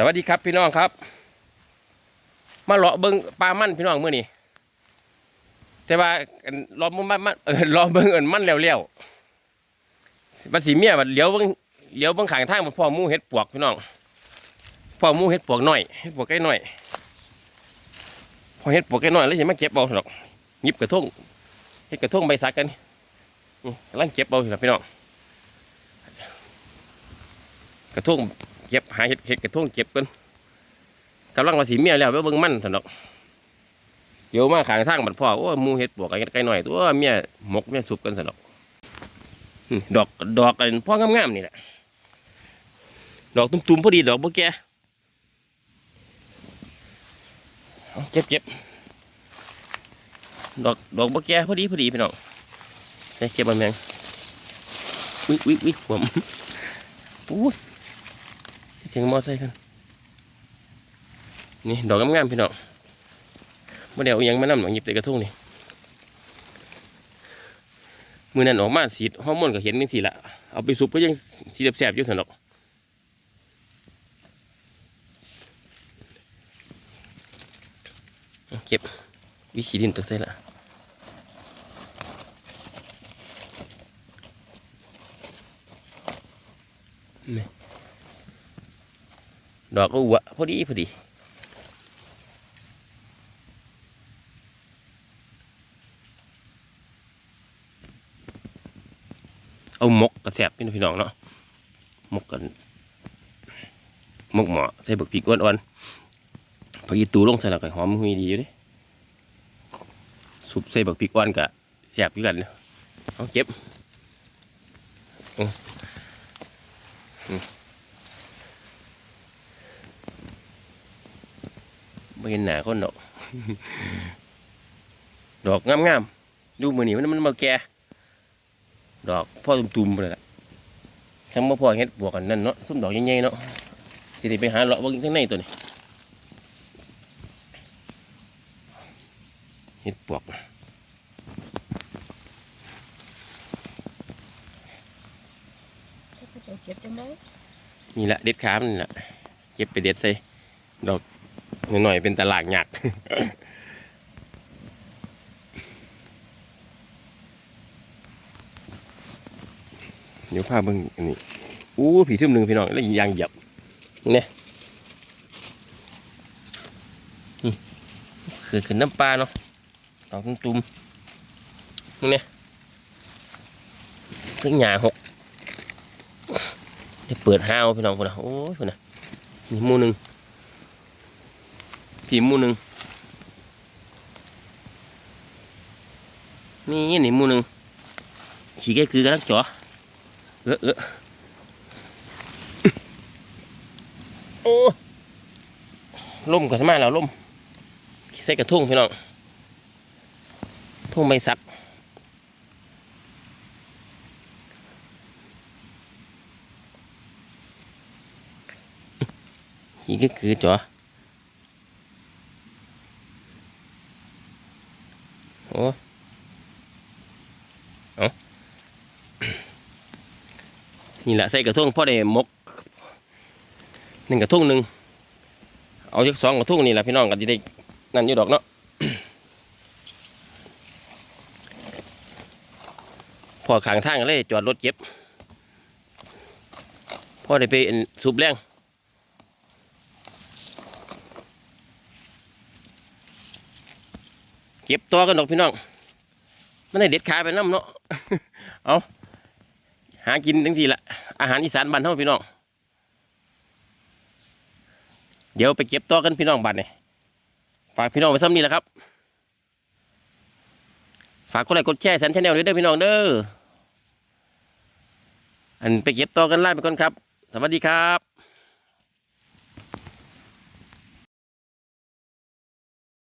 สวัสดีครับพี่น้องครับ มาเลาะเบิ้งปลามันพี่น้องเมื่อนี้แต่ว่าอันรอมมันมันเออรอเบิ้งเอินมันแล้วแล้วๆว่าสีเมียบัดเลี้ยวเบิ้งเลี้ยวเบิ้งขางทางมันพ่อมูเห็ดปวกพี่น้องพ่อมูเห็ดปวกหน่อยเห็ดปวกใกล้หน่อยพอเห็ดปวกใกล้หน่อยแล้วจะมาเก็บเอาหรอกยิบกระทุ่งเห็ดกระทุ่งใบสักกันนี่กำลังเก็บเอาอยู่ครับพี่น้องกระทุ่ง เก็บหาเห็ดเห็ดกระทุ่งเก็บกันกำลังมาสีเมียแล้วไปเบิ่งมันสนอกเดี๋ยวมาขางทางบัดพ่อโอ้หมูเห็ดปวกไอ้ไก่หน่อยตัวเมียหมกเมียสุบกันสนอกดอกดอกกันพ่องามๆนี่แหละดอกตุ้มๆพอดีดอกบ่แกเอาเจ็บเจ็บดอกดอกบ่แกพอดีพอดีพี่น้องเก็บมันแมงวิวิวิผมอู้ย เสียงมอไซค์กันนี่ดอกงามๆพี่น้องมื่อเดี๋ยวเอายังมานำหนองหยิบแต่กระทุ่งนี่มือนั้นออกมาสีฮอร์โมนก็เห็นนี่สิละเอาไปซุปก็ยังสีแสบๆอยู่สนอกเอาเก็บวิขีดินตัวใส่ละนี่ ดอกก็วะพอดีพอดีเอาหมกกระแสบพี่น้องพี่น้องเนาะหมกกันหมกหมอใส่บักปีกอ่อนๆพอยีตูลงใส่แล้วก็หอมหุยดีอยู่ดิสุปใส่บักปีกอ่อนกะแสบอยู่กันเนาะเอาเก็บอืมอืม ไม่ เห็นหนาคนดอก ดอกงามๆดูมือนี่มันมันมาแก่ดอกพ่อตุ่มๆไปเลยล่ะช่างมาพ่อเฮ็ดบวกกันนั่นเนาะส้มดอกใหญ่ๆเนาะสิได้ไปหาเลาะเบิ่งข้างในตัวนี้เฮ็ดปวกเก็บจังได้นี่แหละเด็ดขามันนี่แหละเก็บไปเด็ดใส่ดอก หน่อยเป็นตลาดหยักเดี๋ยวพาเบิ่งอันนี้อู้ผีทึมหนึ่งพี่น้องแล้วยางเหยียบเนี่ยคือขึ้นน้ำปลาเนาะดอกตุ้มเนี่ยขึ้นหยาหกเดี๋ยวเปิดห้าวพี่น้องคนนะโอ้ยคนนะนี่หมูหนึ่ง ผีมูหนึ่งนี่นี่มูหนึ่งขี่แก่คือกันนักจ๋อเออเออโอ้ล่มกันมาแล้วล่มใส่กระทุ่งพี่น้องทุ่งใบสักขี่ก็คือจ๋อ โอ้เอานี่แหละใส่กระทงพ่อได้มกหนึ่งกระทงหนึ่งเอาจากสองกระทงนี่แหละพี่น้องกันจะได้นั่นอยู่ดอกเนาะพอขางทางเลยจอดรถเก็บพ่อได้ไปสูบแรง เก็บตัวกันดอกพี่น้องมันได้เด็ดขาไปน้ำเนาะเอาหากินทั้งทีละอาหารอีสานบ้านเฮาพี่น้องเดี๋ยวไปเก็บต่อกันพี่น้องบ้านนี่ฝากพี่น้องไว้ซ้ำนี่แหละครับ ฝากกดไลค์กดแชร์สันชาแนลด้วยเด้อพี่น้องเด้ออันไปเก็บต่อกันไล่ไปก่อนครับ สวัสดีครับ